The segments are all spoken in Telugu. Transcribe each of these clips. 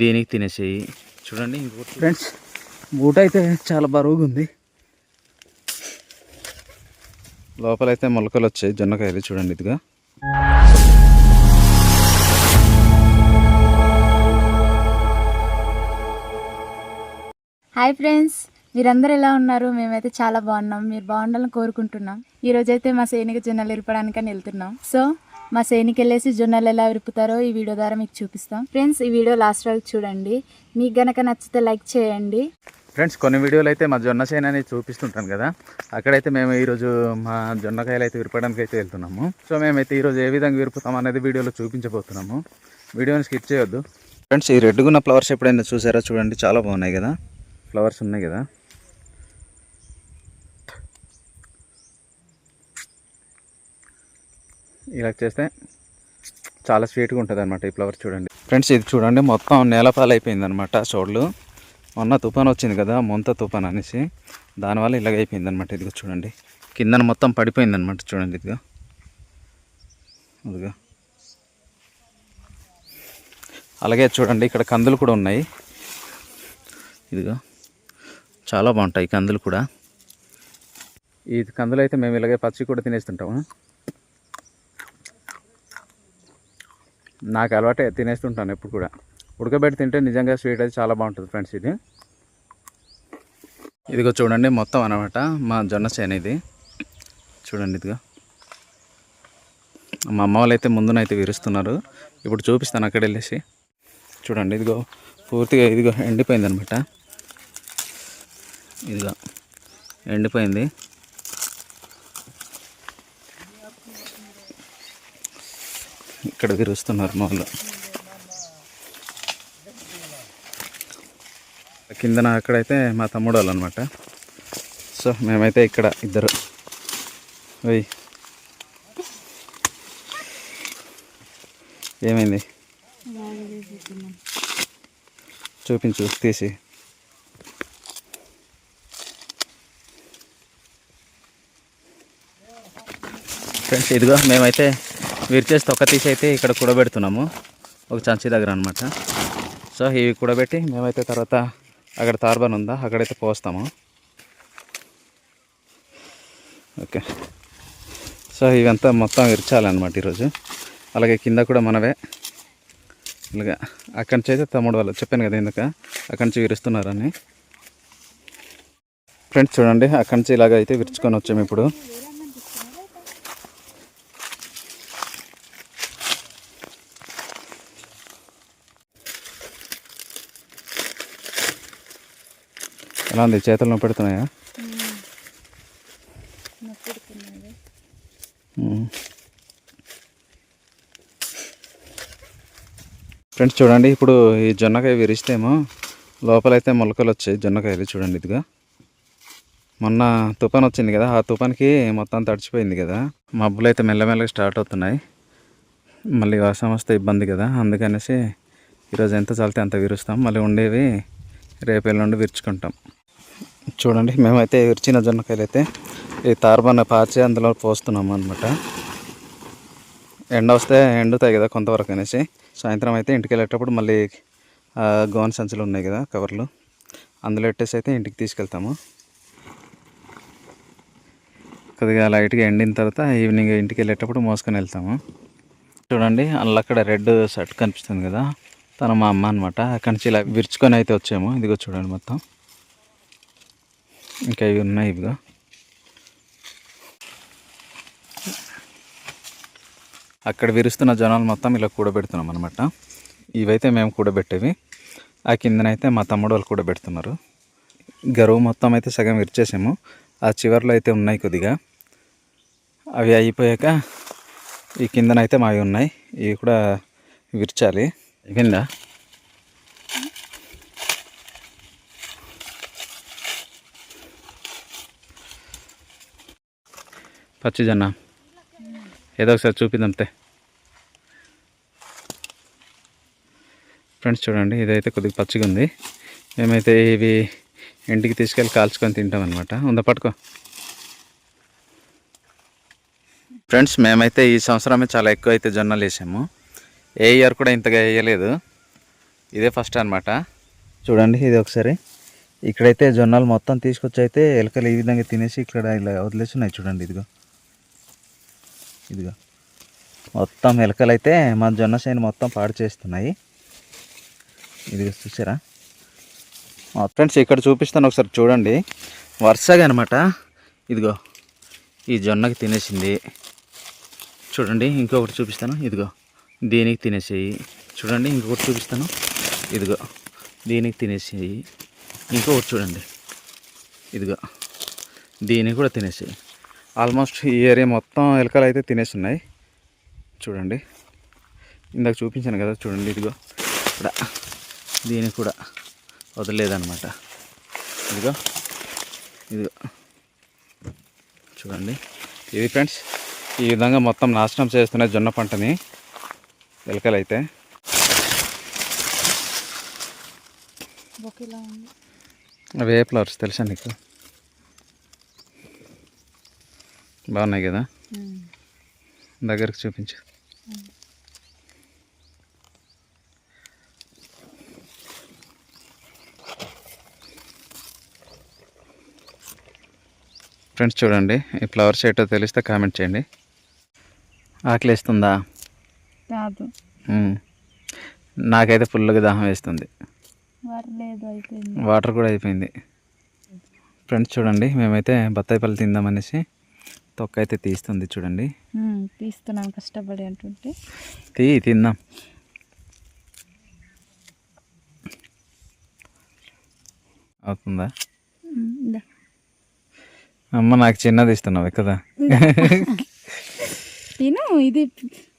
దీనికి తినేసేయి. చూడండి ఇంకోటి ఫ్రెండ్స్ బూట అయితే చాలా బరువుగా ఉంది లోపలైతే మొలకలు వచ్చాయి జొన్నకాయలు చూడండి ఇదిగా. హాయ్ ఫ్రెండ్స్ మీరందరూ ఎలా ఉన్నారు? మేమైతే చాలా బాగున్నాం మీరు బాగుండాలని కోరుకుంటున్నాం. ఈ రోజైతే మా సైనిక జొన్నలు ఇరపడానికని వెళ్తున్నాం. సో మా సేనికి వెళ్ళేసి జొన్నలు ఎలా విరుపుతారో ఈ వీడియో ద్వారా మీకు చూపిస్తాం. ఫ్రెండ్స్ ఈ వీడియో లాస్ట్ వరకు చూడండి. మీకు గనక నచ్చితే లైక్ చేయండి. ఫ్రెండ్స్ కొన్ని వీడియోలు అయితే మా జొన్న సేన అనేది చూపిస్తుంటాను కదా. అక్కడైతే మేము ఈరోజు మా జొన్నకాయలు అయితే విరపడానికి అయితే వెళ్తున్నాము. సో మేమైతే ఈరోజు ఏ విధంగా విరుపుతాం అనేది వీడియోలో చూపించబోతున్నాము. వీడియోని స్కిప్ చేయొద్దు. ఫ్రెండ్స్ ఈ రెడ్డుగున్న ఫ్లవర్స్ ఎప్పుడైనా చూసారా చూడండి. చాలా బాగున్నాయి కదా. ఫ్లవర్స్ ఉన్నాయి కదా. ఇలా చేస్తే చాలా స్వీట్గా ఉంటుంది అనమాట ఈ ఫ్లవర్ చూడండి. ఫ్రెండ్స్ ఇది చూడండి మొత్తం నేలపాలు అయిపోయింది అనమాట చోడ్లు మొన్న తుఫాన్ వచ్చింది కదా మొంత తుఫాన్ అనేసి. దానివల్ల ఇలాగ అయిపోయింది అనమాట ఇదిగో చూడండి. కిందన మొత్తం పడిపోయింది అనమాట చూడండి ఇదిగో. ఇదిగో. అలాగే చూడండి ఇక్కడ కందులు కూడా ఉన్నాయి. ఇదిగో. చాలా బాగుంటాయి కందులు కూడా. ఈ కందులు అయితే మేము ఇలాగే పచ్చి కూడా తినేస్తుంటాము? నాకు అలవాటే తినేస్తుంటాను ఎప్పుడు కూడా. ఉడకబెట్టి తింటే నిజంగా స్వీట్ అయితే చాలా బాగుంటుంది ఫ్రెండ్స్ ఇది. ఇదిగో చూడండి మొత్తం అనమాట మా జొన్న చేను ఇది. చూడండి ఇదిగో. మా అమ్మ వాళ్ళైతే అయితే ముందునైతే విరుస్తున్నారు. ఇప్పుడు చూపిస్తాను అక్కడ వెళ్ళేసి. చూడండి ఇదిగో పూర్తిగా ఇదిగో ఎండిపోయింది అనమాట ఇదిగో ఎండిపోయింది. ఇక్కడ విరుస్తున్నారు మా వాళ్ళు కిందన అక్కడైతే మా తమ్ముడు వాళ్ళు అనమాట సో మేమైతే ఇక్కడ ఇద్దరు. వెయ్యి ఏమైంది? చూపించు తీసి. ఫ్రెండ్స్ ఇదిగో మేమైతే విరిచేసి తొక్క తీసి అయితే ఇక్కడ కూడబెడుతున్నాము. ఒక చంచి దగ్గర అనమాట సో ఇవి కూడబెట్టి మేమైతే తర్వాత అక్కడ తార్బన్ ఉందా అక్కడైతే పోస్తాము. ఓకే. సో ఇవంతా మొత్తం విరచాలన్నమాట ఈరోజు. అలాగే కింద కూడా మనవే. ఇలాగా అక్కడి నుంచి అయితే తమ్ముడు వాళ్ళు చెప్పాను కదా ఇందుక అక్కడి నుంచి విరుస్తున్నారని. ఫ్రెండ్స్ చూడండి అక్కడి నుంచి ఇలాగ అయితే విరుచుకొని వచ్చాము ఇప్పుడు. ఎలా ఉంది చేతులు నొప్పి పెడుతున్నాయా ఫ్రెండ్స్ చూడండి ఇప్పుడు ఈ జొన్నకాయ విరిస్తేమో లోపలైతే మొలకలు వచ్చాయి. జొన్నకాయలు చూడండి ఇదిగా. మొన్న తుఫాన్ వచ్చింది కదా ఆ తుఫాన్కి మొత్తం తడిచిపోయింది కదా. మబ్బులు అయితే మెల్లమెల్లగా స్టార్ట్ అవుతున్నాయి. మళ్ళీ వర్షం వస్తే ఇబ్బంది కదా. అందుకనేసి ఈరోజు ఎంత చల్లితే అంత విరుస్తాం. మళ్ళీ ఉండేవి రేపు ఎల్లుండి విరుచుకుంటాం. చూడండి మేమైతే ఇరిచిన జొన్నకాయలు అయితే ఈ తారబన్న పాచి అందులో పోస్తున్నాము అనమాట ఎండ వస్తే ఎండుతాయి కదా కొంతవరకు అనేసి. సాయంత్రం అయితే ఇంటికి వెళ్ళేటప్పుడు మళ్ళీ గోన సంచులు ఉన్నాయి కదా కవర్లు. అందులో పెట్టేసి అయితే ఇంటికి తీసుకెళ్తాము. కొద్దిగా లైట్గా ఎండిన తర్వాత ఈవినింగ్ ఇంటికి వెళ్ళేటప్పుడు మోసుకొని వెళ్తాము. చూడండి అందులో అక్కడ రెడ్ షర్ట్ కనిపిస్తుంది కదా. తను మా అమ్మ అనమాట అక్కడి నుంచి ఇలా విరుచుకొని అయితే వచ్చాము. ఇదిగో చూడండి మొత్తం. ఇంకా ఇవి ఉన్నాయి ఇవిగా. అక్కడ విరుస్తున్న జనాలు మొత్తం ఇలా కూడబెడుతున్నాం అనమాట ఇవైతే మేము కూడబెట్టేవి. ఆ కిందనైతే మా తమ్ముడు వాళ్ళు కూడబెడుతున్నారు. గరువు మొత్తం అయితే సగం విరిచేసాము. ఆ చివర్లో అయితే ఉన్నాయి కొద్దిగా. అవి అయిపోయాక ఈ కిందనైతే మావి ఉన్నాయి. ఇవి కూడా విరచాలి. విందా పచ్చిజొన్న ఏదో ఒకసారి చూపిద్దాంతే. ఫ్రెండ్స్ చూడండి ఇదైతే కొద్దిగా పచ్చిగా ఉంది మేమైతే ఇవి ఇంటికి తీసుకెళ్ళి కాల్చుకొని తింటాం అనమాట ఉందా పట్టుకో. ఫ్రెండ్స్ మేమైతే ఈ సంవత్సరమే చాలా ఎక్కువ అయితే జొన్నలు వేసాము. ఏ ఇయర్ కూడా ఇంతగా వేయలేదు. ఇదే ఫస్ట్ అనమాట చూడండి ఇది ఒకసారి. ఇక్కడైతే జొన్నలు మొత్తం తీసుకొచ్చి అయితే ఎలకలు ఈ విధంగా తినేసి ఇక్కడ ఇలా వదిలేసి ఉన్నాయి చూడండి ఇదిగో. ఇదిగో. మొత్తం ఎలకలు అయితే మా జొన్న చేను మొత్తం పాడు చేస్తున్నాయి. ఇది చూసారా? ఫ్రెండ్స్ ఇక్కడ చూపిస్తాను ఒకసారి చూడండి. వరుసగా అనమాట ఇదిగో ఈ జొన్నకి తినేసింది. చూడండి ఇంకొకటి చూపిస్తాను. ఇదిగో దీనికి తినేసేయి. చూడండి ఇంకొకటి చూపిస్తాను. ఇదిగో దీనికి తినేసేయి. ఇంకొకటి చూడండి. ఇదిగో దీనికి కూడా తినేసేయి. ఆల్మోస్ట్ ఈ ఏరియా మొత్తం ఎలకలు అయితే తినేస్తున్నాయి. చూడండి. ఇందాక చూపించాను కదా చూడండి ఇదిగో. ఇక్కడ దీనికి కూడా వదలలేదన్నమాట ఇదిగో. ఇదిగో. చూడండి. ఇది ఫ్రెండ్స్ ఈ విధంగా మొత్తం నాశనం చేస్తున్నాయి జొన్న పంటని ఎలకలు అయితే ఒకేలా ఉంది. అవే ఫ్లవర్స్ తెలుసా నీకు? బాగున్నాయి కదా? దగ్గరకు చూపించు. ఫ్రెండ్స్ చూడండి ఈ ఫ్లవర్స్ ఏంటో తెలిస్తే కామెంట్ చేయండి. ఆకలిస్తుందా? కాదు. నాకైతే ఫుల్గా దాహం వేస్తుంది. వాటర్ కూడా అయిపోయింది. ఫ్రెండ్స్ చూడండి మేమైతే బత్తాయి పళ్ళు తిందామనేసి తొక్క అయితే తీస్తుంది చూడండి. తీస్తున్నాను కష్టపడి అంటుంటే. తీ తిందాం. అవుతుందా? అమ్మ నాకు చిన్నది ఇస్తున్నావు కదా. తిను ఇది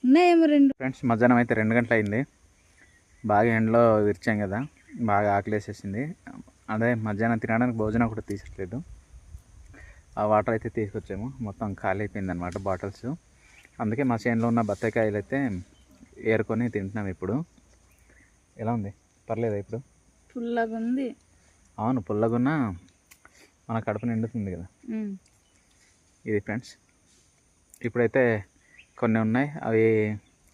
ఉన్నాయేమో రెండు. ఫ్రెండ్స్ మధ్యాహ్నం అయితే రెండు గంటలు అయింది. బాగా ఎండలో విరిచాం కదా బాగా ఆకలేసేసింది. అదే మధ్యాహ్నం తినడానికి భోజనం కూడా తీసట్లేదు. ఆ వాటర్ అయితే తీసుకొచ్చాము. మొత్తం ఖాళీ అయిపోయింది అనమాట బాటిల్స్. అందుకే మా చేనులో ఉన్న బత్తాయికాయలు అయితే ఏరుకొని తింటున్నాం ఇప్పుడు. ఎలా ఉంది? పర్లేదా ఇప్పుడు? ఫుల్లాగా ఉంది. అవును పుల్లగున్నా మన కడుపు నిండుతుంది కదా. ఇది ఫ్రెండ్స్ ఇప్పుడైతే కొన్ని ఉన్నాయి. అవి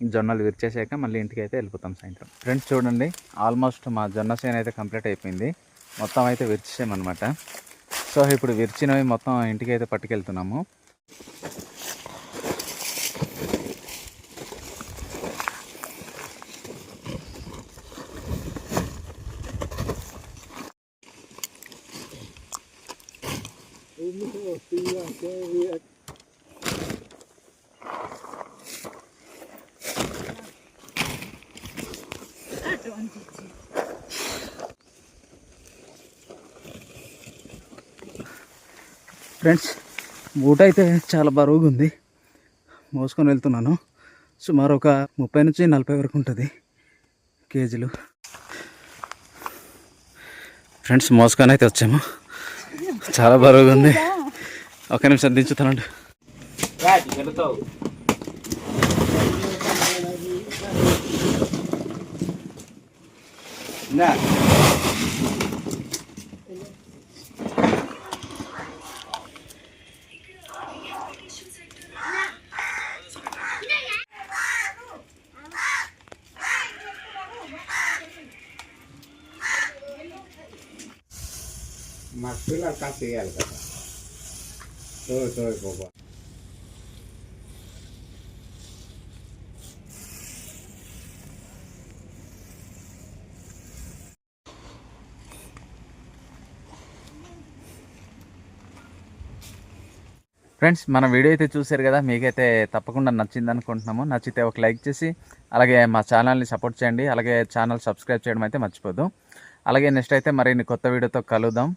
జొన్నలు విరిచేసాక మళ్ళీ ఇంటికి అయితే వెళ్ళిపోతాం సాయంత్రం. ఫ్రెండ్స్ చూడండి ఆల్మోస్ట్ మా జొన్న చేను అయితే కంప్లీట్ అయిపోయింది. మొత్తం అయితే విరిచేసామన్నమాట. సో ఇప్పుడు విరిచినవి మొత్తం ఇంటికి అయితే పట్టుకెళ్తున్నాము. ఫ్రెండ్స్ బూట అయితే చాలా బరువుగా ఉంది. మోసుకొని వెళ్తున్నాను. సుమారు ఒక ముప్పై నుంచి నలభై వరకు ఉంటుంది కేజీలు. ఫ్రెండ్స్ మోసుకొని అయితే వచ్చాము. చాలా బరువుగా ఉంది. ఒక నిమిషం దించుతానండి మస్తులు కాస్త వేయాలి కదా. తోడు సోయ్ బాబా. ఫ్రెండ్స్ మన వీడియో అయితే చూశారు కదా మీకైతే తప్పకుండా నచ్చింది అనుకుంటున్నాము. నచ్చితే ఒక లైక్ చేసి అలాగే మా ఛానల్ని సపోర్ట్ చేయండి. అలాగే ఛానల్ సబ్స్క్రైబ్ చేయడం అయితే మర్చిపోదు అలాగే నెక్స్ట్ అయితే మరిన్ని కొత్త వీడియోతో కలుద్దాం.